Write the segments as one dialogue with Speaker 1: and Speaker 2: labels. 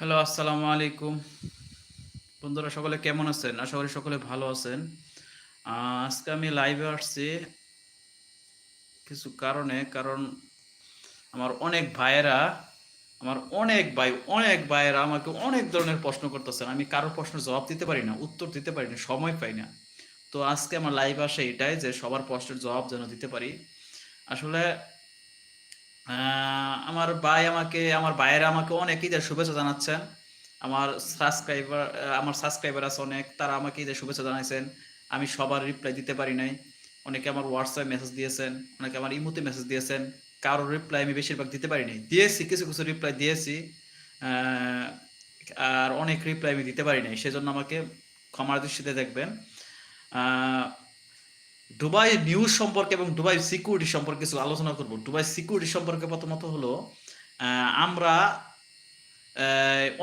Speaker 1: Hello, আসসালামু আলাইকুম। বন্ধুরা, সকলে কেমন আছেন? আশা করি সকলে ভালো আছেন। আজকে আমি লাইভে আসছি কিছু কারণে, কারণ আমার অনেক ভাইয়েরা, আমার অনেক ভাই, অনেক ভাইয়েরা আমাকে অনেক ধরনের প্রশ্ন করতেছেন। আমি কারোর প্রশ্নের জবাব দিতে পারি না, উত্তর দিতে পারি না, সময় পাই না। তো আজকে আমার লাইভ আসে এটাই যে সবার প্রশ্নের জবাব যেন দিতে পারি। আসলে আমার ভাই আমাকে, আমার ভাইয়েরা আমাকে অনেক ঈদের শুভেচ্ছা জানাচ্ছেন। আমার সাবস্ক্রাইবার আমার সাবস্ক্রাইবার আছে অনেক, তারা আমাকে ঈদের শুভেচ্ছা জানাইছেন। আমি সবার রিপ্লাই দিতে পারি নাই। অনেকে আমার হোয়াটসঅ্যাপ মেসেজ দিয়েছেন, অনেকে আমার ইমোতে মেসেজ দিয়েছেন। কারোর রিপ্লাই আমি বেশিরভাগ দিতে পারি নাই। দিয়েছি, কিছু কিছু রিপ্লাই দিয়েছি। আর অনেক রিপ্লাই আমি দিতে পারি নাই। সেজন্য আমাকে ক্ষমার দৃষ্টিতে দেখবেন। দুবাই নিউজ সম্পর্কে এবং দুবাই সিকিউরিটি সম্পর্কে কিছু আলোচনা করব। দুবাই সিকিউরিটি সম্পর্কে প্রথমত হলো আমরা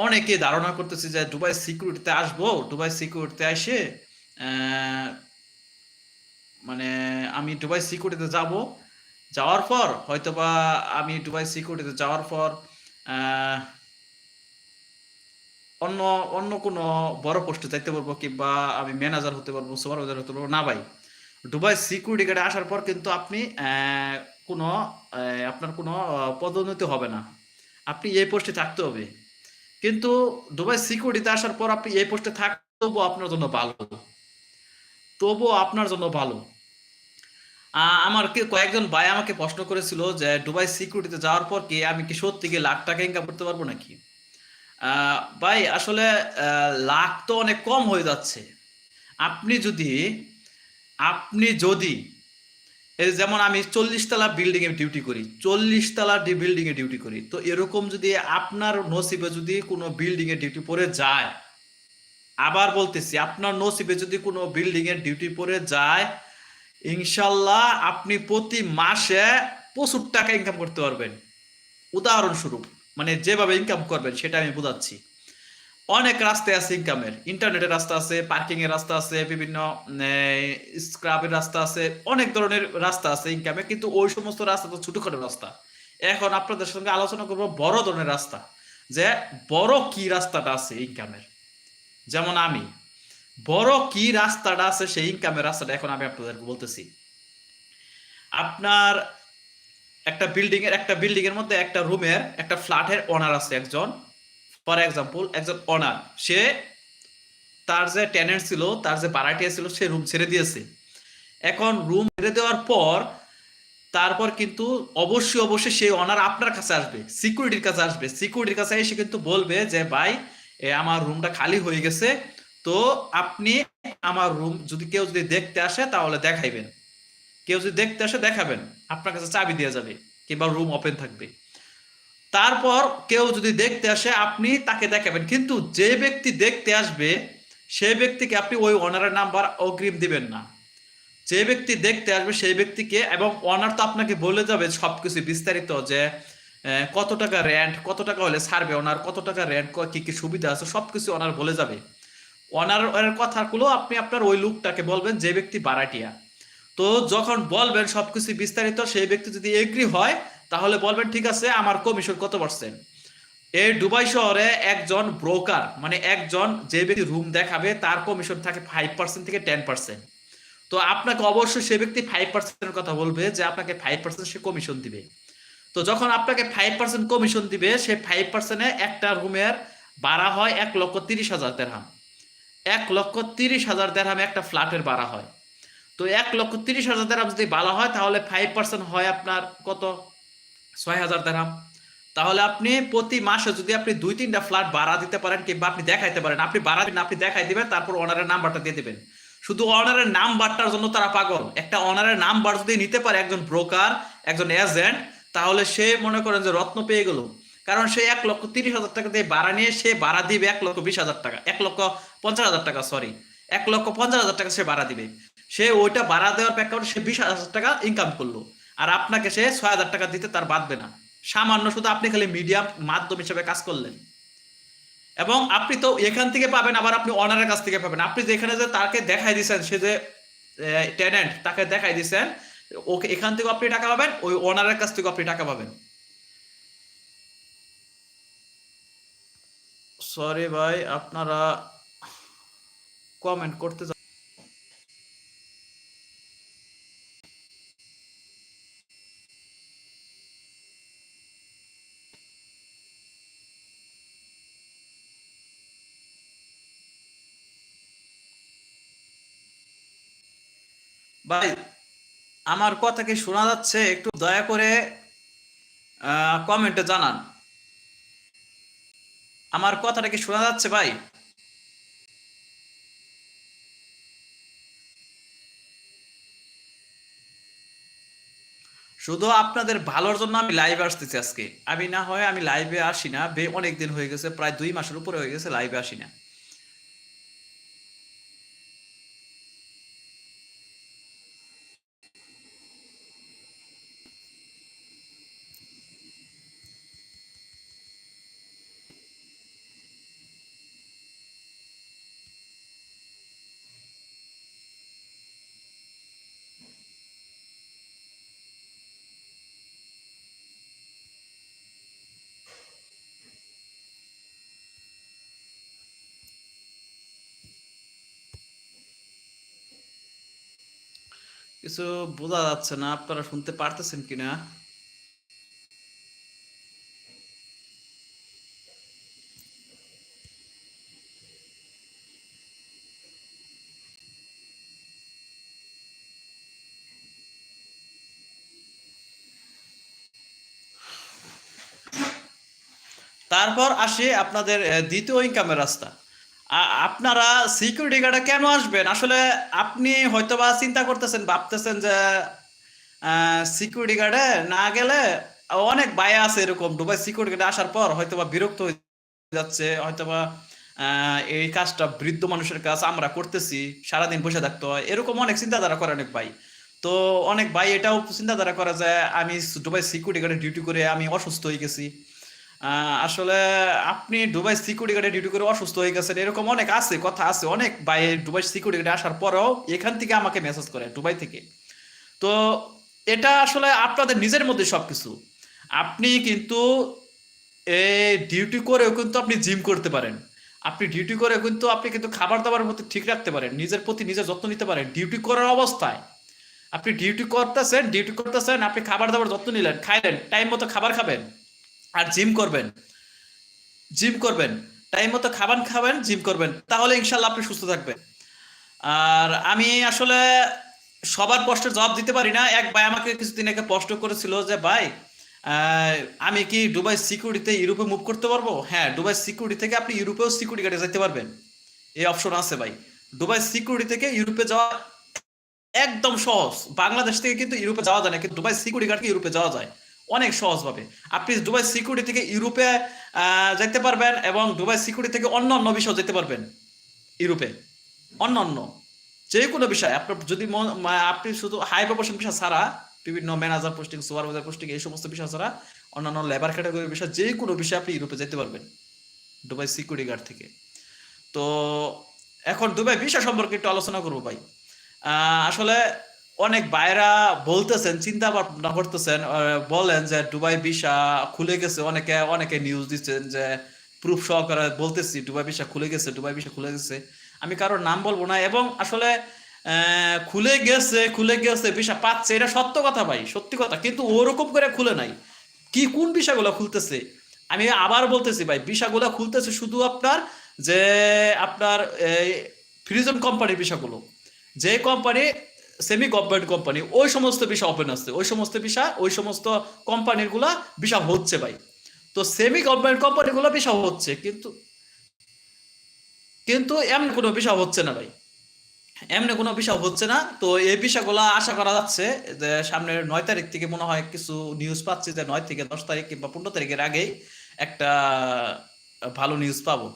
Speaker 1: অনেকে ধারণা করতেছি যে দুবাই সিকিউরিটিতে আসব, দুবাই সিকিউরিটিতে এসে মানে আমি দুবাই সিকিউরিটিতে যাব। যাওয়ার পর, হয়তোবা আমি দুবাই সিকিউরিটিতে যাওয়ার পর অন্য অন্য কোনো বড় পোস্টে যাইতে পারব কিংবা আমি ম্যানেজার হতে পারব সুপারভাইজার হতে পারব, না ভাই। দুবাই সিকিউরিটি গার্ডে আসার পর কিন্তু আপনি কোনো আপনার কোনো পদোন্নতি হবে না। আপনি এই পোস্টে থাকতে হবে। কিন্তু দুবাই সিকিউরিটিতে আসার পর আপনি এই পোস্টে থাক তবুও আপনার জন্য ভালো। তবুও আপনার জন্য ভালো। আমার কয়েকজন ভাই আমাকে প্রশ্ন করেছিল যে দুবাই সিকিউরিটিতে যাওয়ার পর কি আমি কি সত্যি কি লাখ টাকা ইনকাম করতে পারব নাকি? ভাই, আসলে লাখ তো অনেক কম হয়ে যাচ্ছে। আপনি যদি আপনি যদি, এই যেমন আমি চল্লিশ তলা বিল্ডিং এ ডিউটি করি চল্লিশ তলা বিল্ডিং এ ডিউটি করি, তো এরকম যদি আপনার নসিবে যদি কোনো বিল্ডিং এ ডিউটি পড়ে যায়, আবার বলতেছি, আপনার নসিবে যদি কোনো বিল্ডিং এর ডিউটি পড়ে যায়, ইনশাল্লাহ আপনি প্রতি মাসে প্রচুর টাকা ইনকাম করতে পারবেন। উদাহরণস্বরূপ মানে যেভাবে ইনকাম করবেন, সেটা আমি বোঝাচ্ছি। অনেক রাস্তা আছে ইনকামের ইন্টারনেটের রাস্তা আছে পার্কিং এর রাস্তা আছে, বিভিন্ন স্ক্রাবের রাস্তা আছে, অনেক ধরনের রাস্তা আছে ইনকামে কিন্তু ওই সমস্ত রাস্তা তো ছোটখাটো রাস্তা। এখন আপনাদের সঙ্গে আলোচনা করব বড় ধরনের রাস্তা। যে বড় কি রাস্তাটা আছে ইনকামের যেমন আমি, বড় কি রাস্তাটা আছে সেই ইনকামের রাস্তাটা এখন আমি আপনাদেরকে বলতেছি। আপনার একটা বিল্ডিং এর একটা বিল্ডিং এর মধ্যে একটা রুমের একটা ফ্ল্যাটের ওনার আছে একজন। ফর এক্সাম্পল, একজন ওনার সে তার যে টেনেন্ট ছিল, তার যে ভাড়াটিয়া ছিল, সে রুম ছেড়ে দিয়েছে। এখন রুম ছেড়ে দেওয়ার পর, তারপর কিন্তু অবশ্যই অবশ্যই সেই ওনার আপনার কাছে আসবে সিকিউরিটির কাছে আসবে। সিকিউরিটির কাছে এসে কিন্তু বলবে যে, ভাই, এ আমার রুমটা খালি হয়ে গেছে, তো আপনি আমার রুম যদি কেউ যদি দেখতে আসে, তাহলে দেখাইবেন। কেউ যদি দেখতে আসে, দেখাবেন। আপনার কাছে চাবি দেওয়া যাবে, কিংবা রুম ওপেন থাকবে। তারপর কেউ যদি দেখতে আসে, আপনি তাকে দেখাবেন। কিন্তু যে ব্যক্তি দেখতে আসবে, সেই ব্যক্তিকে আপনি ওই অনারের নাম্বার অগ্রিম দিবেন না। যে ব্যক্তি দেখতে আসবে, সেই ব্যক্তিকে এবং অনার তো আপনাকে বলে যাবে সবকিছু বিস্তারিত যে কত টাকা রেন্ট কত টাকা হলে ছাড়বে ওনার কত টাকা রেন্ট কি কি সুবিধা আছে, সবকিছু ওনার বলে যাবে। ওনার কথাগুলো আপনি আপনার ওই লোকটাকে বলবেন, যে ব্যক্তি বারাটিয়া তো যখন বলবেন সবকিছু বিস্তারিত, সেই ব্যক্তি যদি এগ্রি হয় তাহলে বলবেন, ঠিক আছে, আমার কমিশন কত পার্সেন্ট এই দুবাই শহরে একজন ব্রোকার মানে একজন যে ব্যক্তি রুম দেখাবে, তার কমিশন থাকে ফাইভ পার্সেন্ট থেকে টেন পার্সেন্ট তো আপনাকে অবশ্যই সে ব্যক্তি ফাইভ পার্সেন্টের কথা বলবে যে আপনাকে ফাইভ পার্সেন্ট সে কমিশন দিবে। তো যখন আপনাকে ফাইভ পার্সেন্ট কমিশন দিবে, সে ফাইভ পার্সেন্টে একটা রুমের ভাড়া হয় এক লক্ষ তিরিশ হাজার দেড়হাম। এক লক্ষ তিরিশ হাজার দেড়হামে একটা ফ্ল্যাটের ভাড়া হয়। তো এক লক্ষ তিরিশ হাজার দেড়হাম যদি ভাড়া হয়, তাহলে ফাইভ পার্সেন্ট হয় আপনার কত? ছয় হাজার দেড়হাম তাহলে আপনি প্রতি মাসে যদি আপনি দুই তিনটা ফ্ল্যাট ভাড়া দিতে পারেন কিংবা আপনি দেখাইতে পারেন, আপনি ভাড়া দিন আপনি দেখাই দিবেন, তারপর অনারের নাম্বারটা দিয়ে দেবেন। শুধু অনারের নাম্বারটার জন্য তারা পাগল। একটা অনারের নাম্বার যদি নিতে পারে একজন ব্রোকার একজন এজেন্ট তাহলে সে মনে করেন যে রত্ন পেয়ে গেল। কারণ সে এক লক্ষ তিরিশ হাজার টাকা দিয়ে ভাড়া নিয়ে সে ভাড়া দিবে এক লক্ষ বিশ হাজার টাকা, এক লক্ষ পঞ্চাশ হাজার টাকা সরি এক লক্ষ পঞ্চাশ হাজার টাকা সে ভাড়া দিবে। সে ওইটা ভাড়া দেওয়ার প্রেক্ষাপটে সে বিশ হাজার টাকা ইনকাম করল। আর আপনাকে সে ছয় হাজার টাকা দিতে তার বাঁধবে না। সামান্য শুধু আপনি খালি মিডিয়াম মাধ্যম হিসেবে কাজ করলেন। এবং আপনি তো এখান থেকে পাবেন, আবার আপনি অনারের কাছ থেকে পাবেন। আপনি যেখানে যে তাকে দেখাই দিয়েছেন সে যে টেনেন্ট তাকে দেখাই দিয়েছেন ওকে এখান থেকে আপনি টাকা পাবেন, ওই ওনারের কাছ থেকে আপনি টাকা পাবেন। সরি ভাই, আপনারা কমেন্ট করতে ভাই, আমার কথা কি শোনা যাচ্ছে? একটু দয়া করে কমেন্টে জানান। আমার কথাটা কি শোনা যাচ্ছে ভাই? শুধু আপনাদের ভালোর জন্য আমি লাইভে আসতেছি আজকে। আমি না হয় আমি লাইভে আসি না, বে অনেক দিন হয়ে গেছে, প্রায় দুই মাসের উপরে হয়ে গেছে লাইভে আসি না। কিছু বোঝা যাচ্ছে না আপনারা শুনতে পারতেছেন কিনা? তারপর আসে আপনাদের দ্বিতীয় ইনকামের রাস্তা। আপনারা সিকিউরিটি গার্ডে কেন আসবেন? আসলে আপনি হয়তোবা চিন্তা করতেছেন ভাবতেছেন যে সিকিউরিটি গার্ডে না গেলে অনেক বায়া আছে এরকম দুবাই সিকিউরিটি গার্ডে আসার পর হয়তোবা বিরক্ত হয়ে যাচ্ছে হয়তোবা আহ, এই কাজটা বৃদ্ধ মানুষের কাজ আমরা করতেছি সারাদিন বসে থাকতে হয় এরকম অনেক চিন্তাধারা করে অনেক ভাই। তো অনেক ভাই এটাও চিন্তাধারা করে যে আমি দুবাই সিকিউরিটি গার্ডে ডিউটি করে আমি অসুস্থ হয়ে গেছি। আসলে আপনি দুবাই সিকিউরিটি গার্ডে ডিউটি করে অসুস্থ হয়ে গেছেন, এরকম অনেক আছে, কথা আছে। অনেক ভাই দুবাই সিকিউরিটি গার্ডে আসার পরেও এখান থেকে আমাকে মেসেজ করে, দুবাই থেকে। তো এটা আসলে আপনাদের নিজের মধ্যে সবকিছু। আপনি কিন্তু ডিউটি করেও কিন্তু আপনি জিম করতে পারেন। আপনি ডিউটি করে কিন্তু আপনি কিন্তু খাবার দাবার প্রতি ঠিক রাখতে পারেন, নিজের প্রতি নিজের যত্ন নিতে পারেন ডিউটি করার অবস্থায়। আপনি ডিউটি করতেছেন ডিউটি করতেছেন, আপনি খাবার দাবার যত্ন নিলেন, খাইলেন টাইম মতো খাবার খাবেন। আর জিম করবেন। জিম করবেন। টাইম মতো খাবার খাবেন, জিম করবেন। তাহলে ইনশাল্লাহ আপনি সুস্থ থাকবেন। আর আমি আসলে সবার প্রশ্নের জবাব দিতে পারি না। এক ভাই আমাকে কিছুদিন আগে প্রশ্ন করেছিল যে, ভাই আমি কি দুবাই সিকিউরিটিতে ইউরোপে মুভ করতে পারব? হ্যাঁ দুবাই সিকিউরিটি থেকে আপনি ইউরোপেও সিকিউরিটি গার্ডে যেতে পারবেন। এই অপশন আছে ভাই। দুবাই সিকিউরিটি থেকে ইউরোপে যাওয়া একদম সহজ। বাংলাদেশ থেকে কিন্তু ইউরোপে যাওয়া যায় না, কিন্তু দুবাই সিকিউরিটি গার্ডকে ইউরোপে যাওয়া যায়। অনেক সহজভাবে। আপনি দুবাই সিকিউরিটি থেকে ইউরোপে যেতে পারবেন এবং দুবাই সিকিউরিটি থেকে অন্য অন্য বিষয় যেতে পারবেন ইউরোপে। অন্য অন্য যে কোনো বিষয়। আপনার যদি আপনি শুধু হাই প্রফেশন বিষয় ছাড়া, বিভিন্ন ম্যানেজার পোস্টিং সুপারভাইজার পোস্টিং এই সমস্ত বিষয় ছাড়া, অন্যান্য লেবার ক্যাটাগরির বিষয় যে কোনো বিষয়ে আপনি ইউরোপে যেতে পারবেন দুবাই সিকিউরিটি গার্ড থেকে। তো এখন দুবাই বিষয় সম্পর্কে একটু আলোচনা করব ভাই। আসলে অনেক বাইরা বলতেছেন চিন্তা ভাবনা করতেছেন বলেন যে দুবাই ভিসা খুলে গেছে, অনেকে অনেকে নিউজ দিচ্ছেন যে প্রুফ সহকারে বলতেছি, দুবাই ভিসা খুলে গেছে, দুবাই ভিসা খুলে গেছে। আমি কারোর নাম বলব না এবং আসলে খুলে গেছে খুলে গেছে, ভিসা পাচ্ছে, এটা সত্য কথা ভাই, সত্যি কথা। কিন্তু ওরকম করে খুলে নাই। কি, কোন বিষয়গুলো খুলতেছে? আমি আবার বলতেছি ভাই বিষয়গুলো খুলতেছে শুধু আপনার যে, আপনার ফ্রিজন কোম্পানির বিষয়গুলো যে কোম্পানি সেমি গভর্নমেন্ট কোম্পানি ওই সমস্ত বিষয় ওপেন আছে। ওই সমস্ত বিষয়, ওই সমস্ত কোম্পানিরগুলা বিষয় হচ্ছে ভাই। তো সেমি গভর্নমেন্ট কোম্পানি গুলো বিষয় হচ্ছে, কিন্তু কিন্তু এমন কোনো বিষয় হচ্ছে না ভাই। এমনি কোনো বিষয় হচ্ছে না। তো এই বিষয়গুলো আশা করা যাচ্ছে যে সামনের নয় তারিখ থেকে মনে হয় কিছু নিউজ পাচ্ছি যে নয় থেকে দশ তারিখ কিংবা পনেরো তারিখের আগেই একটা ভালো নিউজ পাবো।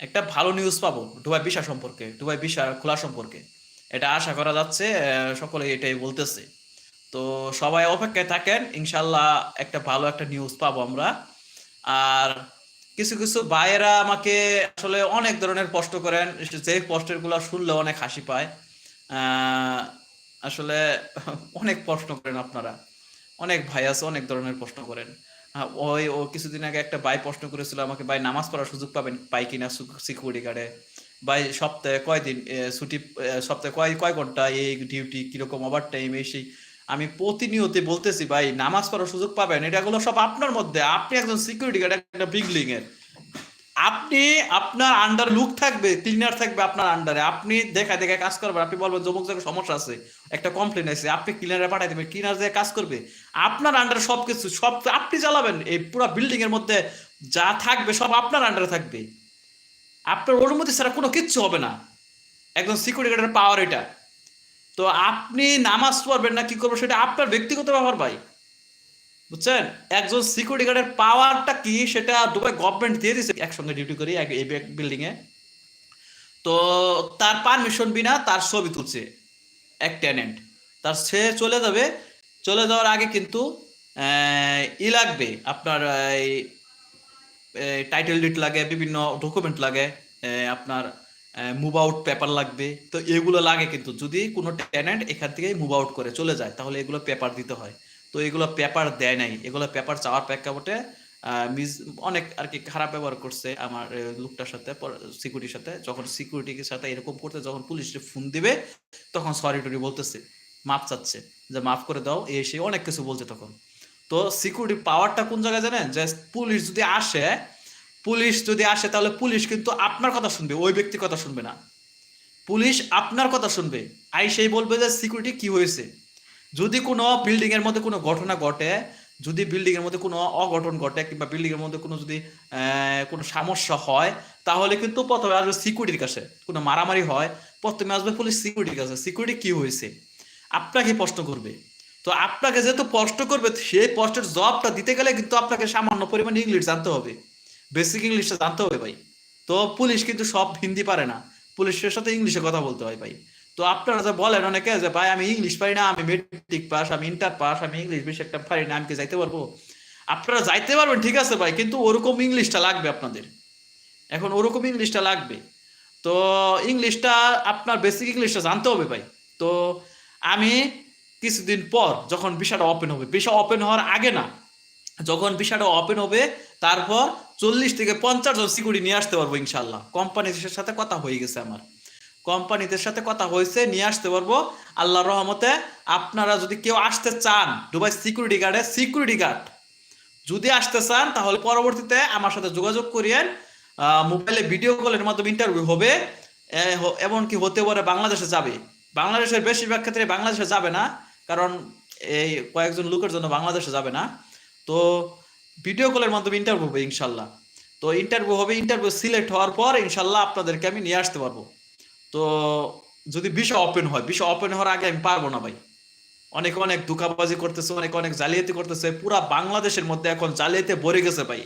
Speaker 1: একটা ভালো নিউজ পাবো, দুবাই ভিসা সম্পর্কে, দুবাই ভিসা খোলা সম্পর্কে। এটা আশা করা যাচ্ছে সকলে এটাই বলতেছে। তো সবাই অপেক্ষায় থাকেন ইনশাল্লাহ একটা ভালো একটা নিউজ পাবো আমরা। আর কিছু কিছু ভাইয়েরা আমাকে আসলে অনেক ধরনের প্রশ্ন করেন, যে প্রশ্নেরগুলো শুনলে অনেক হাসি পায়। আসলে অনেক প্রশ্ন করেন আপনারা। অনেক ভাই আছে, অনেক ধরনের প্রশ্ন করেন। ওই, ও কিছুদিন আগে একটা ভাই প্রশ্ন করেছিল আমাকে, ভাই, নামাজ পড়ার সুযোগ পাবেন, পাই কিনা সিকিউরিটি গার্ডে ভাই, সপ্তাহে কয়দিন ছুটি সপ্তাহে কয় কয় ঘণ্টা এই ডিউটি কীরকম ওভার টাইম এই সেই? আমি প্রতিনিয়ত বলতেছি, ভাই, নামাজ পড়ার সুযোগ পাবেন। এটাগুলো সব আপনার মধ্যে। আপনি একজন সিকিউরিটি গার্ড একটা বিল্ডিং এর। আপনি আপনার আন্ডার লুক থাকবে ক্লিনার থাকবে আপনার আন্ডারে আপনি দেখা দেখা কাজ করবেন। আপনি বলবেন, জমুক জায়গায় সমস্যা আছে। একটা কমপ্লেন আছে। আপনি ক্লিনারে পাঠাই দেবেন। ক্লিনার যে কাজ করবে, আপনার আন্ডারে সবকিছু, সব আপনি চালাবেন। এই পুরো বিল্ডিং এর মধ্যে যা থাকবে, সব আপনার আন্ডারে থাকবে। আপনার অনুমতি ছাড়া কোনো কিচ্ছু হবে না। একজন সিকিউরিটি গার্ডের পাওয়ার এটা। তো আপনি নামাজ পড়বেন না, কি করবেন? সেটা আপনার ব্যক্তিগত ব্যাপার ভাই। বুঝছেন? একজন সিকিউরিটি গার্ডের পাওয়ারটা কি, সেটা দুবাই গভর্নমেন্ট দিয়ে দিছে। একসঙ্গে ডিউটি করি, এক, এই বিল্ডিং এ। তো তার পারমিশন বিনা তার ছবি তুলছে, এক টেনেন্ট তার সে চলে যাবে। চলে যাওয়ার আগে কিন্তু ই লাগবে আপনার টাইটেল ডিট লাগে, বিভিন্ন ডকুমেন্ট লাগে আপনার মুভ আউট পেপার লাগবে। তো এগুলো লাগে কিন্তু। যদি কোনো টেনেন্ট এখান থেকে মুভ আউট করে চলে যায়, তাহলে এগুলো পেপার দিতে হয়। তো এগুলো পেপার দেয় নাই। এগুলো পেপার চাওয়ার প্রেক্ষাপটে মিস অনেক আর কি খারাপ ব্যবহার করছে আমার লোকটার সাথে সিকিউরিটির সাথে। যখন সিকিউরিটির সাথে এরকম করতে যখন পুলিশে ফোন দিবে, তখন সরি টরি বলতেছে, মাপ চাচ্ছে। যে মাফ করে দাও, এসে অনেক কিছু বলছে তখন। তো সিকিউরিটি পাওয়ারটা কোন জায়গায় জানেন? যে পুলিশ যদি আসে পুলিশ যদি আসে, তাহলে পুলিশ কিন্তু আপনার কথা শুনবে, ওই ব্যক্তির কথা শুনবে না। পুলিশ আপনার কথা শুনবে। আই সেই বলবে যে সিকিউরিটি কি হয়েছে? যদি কোনো বিল্ডিং এর মধ্যে কোনো ঘটনা ঘটে, যদি বিল্ডিং এর মধ্যে কোনো অঘটন ঘটে, কিংবা বিল্ডিং এর মধ্যে কোনো যদি কোনো সমস্যা হয়, তাহলে কিন্তু প্রথমে আসবে সিকিউরিটির কাছে। কোনো মারামারি হয়, প্রথমে আসবে পুলিশ সিকিউরিটির কাছে। সিকিউরিটি কি হয়েছে? আপনাকে প্রশ্ন করবে তো আপনাকে যেহেতু প্রশ্ন করবে, সেই প্রশ্নের জবটা দিতে গেলে কিন্তু আপনাকে সামান্য পরিমাণে ইংলিশ জানতে হবে। বেসিক ইংলিশটা জানতে হবে ভাই। তো পুলিশ কিন্তু সব হিন্দি পারে না। পুলিশের সাথে ইংলিশে কথা বলতে হয় ভাই। তো আপনারা যে বলেন অনেকে যে, ভাই, আমি ইংলিশ পারি না, আমি মেট্রিক পাস আমি ইন্টার পাস আমি ইংলিশ বেশি একটা পারি না, আমি কি যাইতে পারব? আপনারা যাইতে পারবেন, ঠিক আছে ভাই, কিন্তু ওরকম ইংলিশটা লাগবে আপনাদের। এখন ওরকম ইংলিশটা লাগবে। তো ইংলিশটা আপনার বেসিক ইংলিশটা জানতে হবে ভাই। তো আমি কিছুদিন পর যখন বিষয়টা ওপেন হবে বিষয় ওপেন হওয়ার আগে না, যখন বিষয়টা ওপেন হবে, তারপর চল্লিশ থেকে পঞ্চাশ জন সিকিউরিটি নিয়ে আসতে পারব ইনশাল্লাহ কোম্পানিদের সাথে কথা হয়ে গেছে আমার। কোম্পানিদের সাথে কথা হয়েছে, নিয়ে আসতে পারব। আল্লাহর রহমতে আপনারা যদি কেউ আসতে চান, দুবাই সিকিউরিটি গার্ডে সিকিউরিটি গার্ড যদি আসতে চান, তাহলে পরবর্তীতে আমার সাথে যোগাযোগ করিয়েন। মোবাইলে ভিডিও কলের মাধ্যমে ইন্টারভিউ হবে। এমনকি হতে পারে বাংলাদেশে যাবে। বাংলাদেশের বেশিরভাগ ক্ষেত্রে বাংলাদেশে যাবে না। কারণ এই কয়েকজন লোকের জন্য বাংলাদেশে যাবে না। তো ভিডিও কলের মাধ্যমে ইন্টারভিউ হবে ইনশাল্লাহ। তো ইন্টারভিউ হবে ইন্টারভিউ সিলেক্ট হওয়ার পর ইনশাল্লাহ আপনাদেরকে আমি নিয়ে আসতে পারব। তো যদি বিষয় ওপেন হয়, বিষয় ওপেন হওয়ার আগে আমি পারব না ভাই। অনেক অনেক দুকাবাজি করতেছে, অনেক অনেক জালিয়াতি করতেছে, পুরা বাংলাদেশের মধ্যে এখন জালিয়াতি ভরে গেছে ভাই।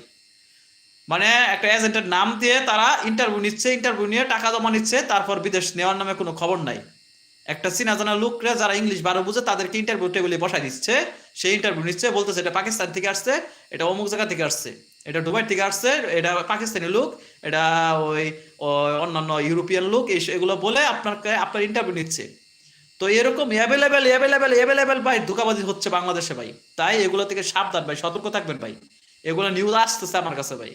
Speaker 1: মানে একটা এজেন্টের নাম দিয়ে তারা ইন্টারভিউ নিচ্ছে ইন্টারভিউ নিয়ে টাকা জমা নিচ্ছে, তারপর বিদেশ নেওয়ার নামে কোনো খবর নাই। একটা চিনা জানা লোকরা যারা ইংলিশ বারো বুঝে তাদেরকে ইন্টারভিউ টেবিলে বসাই দিচ্ছে। সেই ইন্টারভিউ নিচ্ছে, বলতেছে, এটা পাকিস্তান থেকে আসছে, এটা অমুক জায়গা থেকে আসছে, এটা দুবাই থেকে আসছে, এটা পাকিস্তানি লোক, এটা ওই অন্যান্য ইউরোপিয়ান লোক, এই এগুলো বলে আপনাকে, আপনার ইন্টারভিউ নিচ্ছে। তো এরকম অ্যাভেলেবেল অ্যাভেলেবেল অ্যাভেলেবেল ভাই ধোকাবাজি হচ্ছে বাংলাদেশে ভাই। তাই এগুলো থেকে সাবধান ভাই, সতর্ক থাকবেন ভাই। এগুলো নিউজ আসতেছে আমার কাছে ভাই।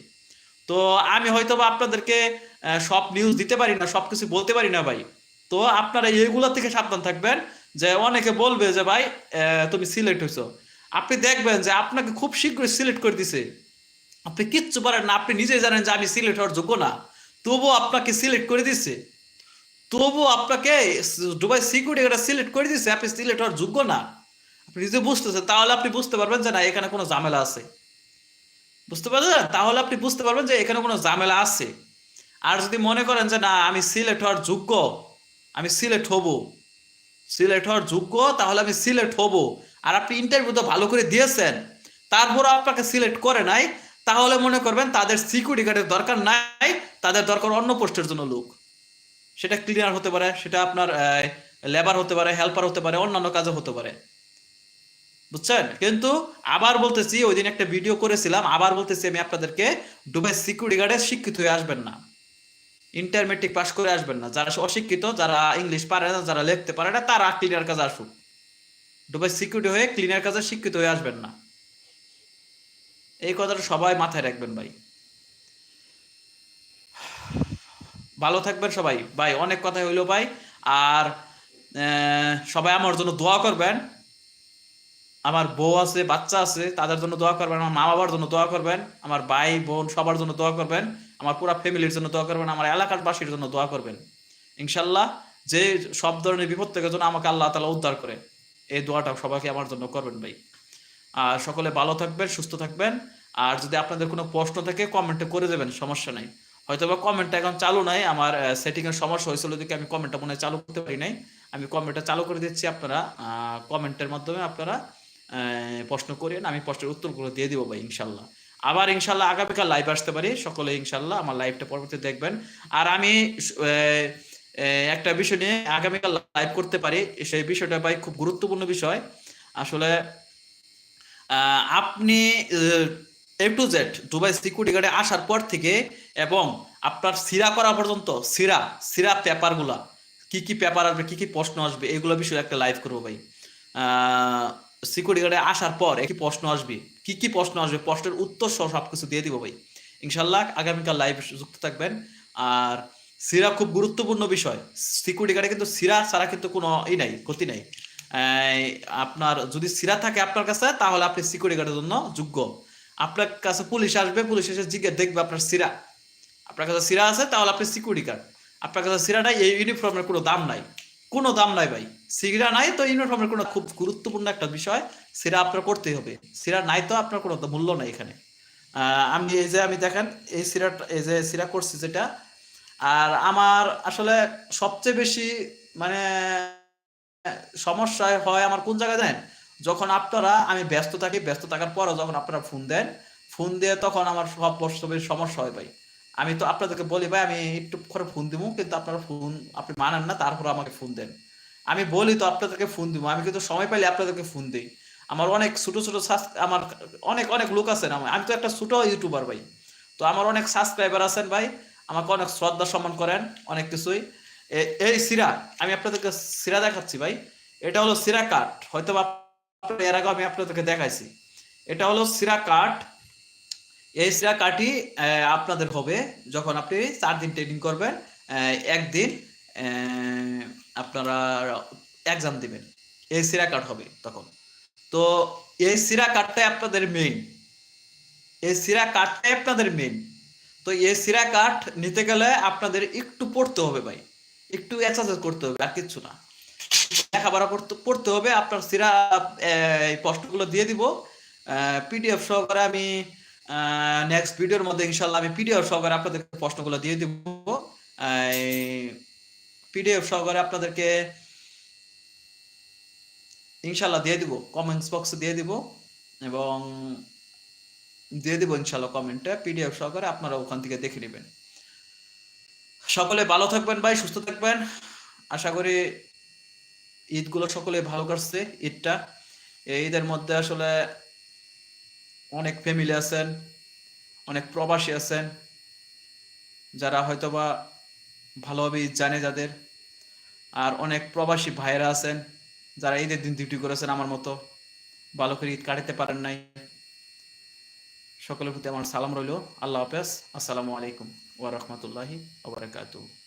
Speaker 1: তো আমি হয়তো বা আপনাদেরকে সব নিউজ দিতে পারি না, সবকিছু বলতে পারি না ভাই। তো আপনারা এইগুলো থেকে সাবধান থাকবেন যে অনেকে বলবে যে, ভাই তুমি সিলেক্ট হয়েছো আপনি দেখবেন যে আপনাকে খুব শীঘ্রই সিলেক্ট করে দিছে। আপনি কিচ্ছু পারেন না, আপনি নিজেই জানেন যে আমি সিলেক্ট হওয়ার যোগ্য না। তবুও আপনাকে সিলেক্ট করে দিচ্ছে তবু আপনাকে দুবাই সিকিউরিটি গার্ড সিলেক্ট করে দিচ্ছে আপনি সিলেক্ট হওয়ার যোগ্য না। আপনি নিজে বুঝতেছেন, তাহলে আপনি বুঝতে পারবেন যে, না, এখানে কোনো ঝামেলা আছে। বুঝতে পারছেন তাহলে আপনি বুঝতে পারবেন যে, এখানে কোনো ঝামেলা আছে। আর যদি মনে করেন যে, না, আমি সিলেক্ট হওয়ার যোগ্য আমি সিলেক্ট হব। সিলেক্ট হওয়ার যোগ্য, তাহলে আমি সিলেক্ট হব। আর আপনি ইন্টারভিউ তো ভালো করে দিয়েছেন। তারপর আপনাকে সিলেক্ট করে নাই। তাহলে মনে করবেন তাদের সিকিউরিটি গার্ডের দরকার নাই। তাদের দরকার অন্য পোস্টের জন্য লোক। সেটা ক্লিনার হতে পারে, সেটা আপনার লেবার হতে পারে হেল্পার হতে পারে, অন্যান্য কাজও হতে পারে। বুঝছেন? কিন্তু আবার বলতেছি, ওই দিন একটা ভিডিও করেছিলাম, আবার বলতেছি আমি আপনাদেরকে, দুবাই সিকিউরিটি গার্ডে শিক্ষিত হয়ে আসবেন না। ইন্টারমেট্রিক পাস করে আসবেন না। যারা অশিক্ষিত, যারা ইংলিশ পারে না, যারা লিখতে পারে না, তারা ক্লিনার কাজে আসুক। ডুবাই সিকিউরিটি হয়ে ক্লিনার কাজে শিক্ষিত হয়ে আসবেন না। এই কথাটা সবাই মাথায় রাখবেন ভাই। ভালো থাকবেন সবাই। ভাই, অনেক কথা হইল ভাই। আর সবাই আমার জন্য দোয়া করবেন। আমার বউ আছে, বাচ্চা আছে, তাদের জন্য দোয়া করবেন, আমার মা বাবার জন্য দোয়া করবেন, আমার ভাই, বোন সবার জন্য দোয়া করবেন, আমার পুরো ফ্যামিলির জন্য দোয়া করবেন, আমার এলাকার বাসীর জন্য দোয়া করবেন। ইনশাল্লাহ যে সব ধরনের বিপদ থেকে যেন আমাকে আল্লাহ তালা উদ্ধার করে, এই দোয়াটা সবাইকে আমার জন্য করবেন ভাই। আর সকলে ভালো থাকবেন, সুস্থ থাকবেন। আর যদি আপনাদের কোনো প্রশ্ন থাকে কমেন্টে করে দেবেন, সমস্যা নাই। হয়তো বা কমেন্টটা এখন চালু নাই, আমার সেটিং এর সমস্যা হয়েছিল দেখে আমি কমেন্টটা মনে চালু করতে পারি নাই। আমি কমেন্টটা চালু করে দিচ্ছি আপনারা কমেন্টের মাধ্যমে আপনারা প্রশ্ন করেন আমি প্রশ্নের উত্তরগুলো দিয়ে দিব ভাই, ইনশাল্লাহ। আবার ইনশাল্লাহ আগামীকাল লাইভ আসতে পারি, সকলে ইনশাল্লাহ আমার লাইভটা পরবর্তী দেখবেন। আর আমি একটা বিষয় নিয়ে আগামীকাল লাইভ করতে পারি, সেই বিষয়টা ভাই খুব গুরুত্বপূর্ণ বিষয়। আসলে আপনি A to Z Dubai security গার্ডে আসার পর থেকে এবং আপনার সিরা করা পর্যন্ত, সিরা সিরা পেপারগুলা, কি কি পেপার আসবে, কি কি প্রশ্ন আসবে, এগুলো বিষয়ে একটা লাইভ করব ভাই। সিকিউরিটি গার্ডে আসার পর কি প্রশ্ন আসবে। কি কি প্রশ্ন আসবে? প্রশ্নের উত্তর সহ সবকিছু দিয়ে দিব ভাই। ইনশাল্লাহ আগামীকাল লাইভ যুক্ত থাকবেন। আর সিরা খুব গুরুত্বপূর্ণ বিষয়। সিকিউরিটি গার্ডে কিন্তু সিরা ছাড়া কিন্তু কোনো ই নাই, ক্ষতি নাই। আপনার যদি সিরা থাকে আপনার কাছে, তাহলে আপনি সিকিউরিটি গার্ডের জন্য যোগ্য। আপনার কাছে পুলিশ আসবে, পুলিশ এসে জিজ্ঞেস দেখবে আপনার সিরা। আপনার কাছে সিরা আছে, তাহলে আপনি সিকিউরিটি গার্ড আপনার কাছে সিরা নাই, এই ইউনিফর্মের কোনো দাম নাই। কোনো দাম নাই ভাই। সিরা নাই তো ইউনিফর্মের কোনো খুব গুরুত্বপূর্ণ একটা বিষয়, সিরা আপনার করতেই হবে। সিরা নাই তো আপনার কোনো মূল্য নাই এখানে। আমি এই যে আমি দেখেন, এই সিরাটা এই যে সিরা করছি যেটা, আর আমার আসলে সবচেয়ে বেশি মানে সমস্যা হয় আমার কোন জায়গায় দেন যখন আপনারা, আমি ব্যস্ত থাকি, ব্যস্ত থাকার পরও যখন আপনারা ফোন দেন, ফোন দিয়ে তখন আমার সব প্রশ্নের সমস্যা হয় ভাই। আমি তো আপনাদেরকে বলি ভাই, আমি একটু করে ফোন দিব, কিন্তু আপনারা ফোন, আপনি মানেন না তারপর আমাকে ফোন দেন। আমি বলি তো আপনাদেরকে ফোন দিব। আমি কিন্তু সময় পাইলে আপনাদেরকে ফোন দিই। আমার অনেক ছোটো ছোটো আমার অনেক অনেক লোক আছেন আমার। আমি তো একটা ছোটো ইউটিউবার ভাই। তো আমার অনেক সাবস্ক্রাইবার আছেন ভাই। আমাকে অনেক শ্রদ্ধা সম্মান করেন অনেক কিছুই। এই সিরা, আমি আপনাদেরকে সিরা দেখাচ্ছি ভাই। এটা হলো সিরা কাঠ হয়তো এর আগে আমি আপনাদেরকে দেখাইছি। এটা হলো সিরা কাঠ এই সিরা কাঠই আপনাদের হবে যখন আপনি চার দিন ট্রেনিং করবেন একদিন আপনারা এক্সাম দিবেন। এই সিরা কাঠ হবে তখন। তো এই সিরা কাঠটাই আপনাদের মেইন এই সিরা কাঠটাই আপনাদের মেইন তো এই সিরা কাঠ নিতে গেলে আপনাদের একটু পড়তে হবে ভাই। একটু এক্সারসাইজ করতে হবে আর কিচ্ছু না। লেখাপড়া করতে, পড়তে হবে। আপনার সিরা এই প্রশ্নগুলো দিয়ে দিব। পিডিএফ সহকারে আমি নেক্সট ভিডিওর মধ্যে ইনশাল্লাহ আমি পিডিএফ সহকারে আপনাদের প্রশ্নগুলো দিয়ে দিব। পিডিএফ সহকারে আপনাদেরকে ইনশাল্লাহ দিয়ে দিব কমেন্টস বক্সে দিয়ে দিব এবং দিয়ে দিব ইনশাল্লাহ কমেন্টে পিডিএফ সহকারে আপনারা ওখান থেকে দেখে নেবেন। সকলে ভালো থাকবেন ভাই, সুস্থ থাকবেন। আশা করি ঈদগুলো সকলে ভালো কাটছে, ঈদটা। এই ঈদের মধ্যে আসলে অনেক ফ্যামিলি আছেন, অনেক প্রবাসী আছেন, যারা হয়তোবা ভালোভাবে ঈদ জানে যাদের। আর অনেক প্রবাসী ভাইয়েরা আছেন, যারা ঈদের দিন ডিউটি করেছেন আমার মতো, ভালো করে ঈদ কাটাতে পারেন নাই। সকলের প্রতি আমার সালাম রইল। আল্লাহ হাফেজ। আসসালামু আলাইকুম ওয়া রাহমাতুল্লাহি ওয়া বারাকাতুহু।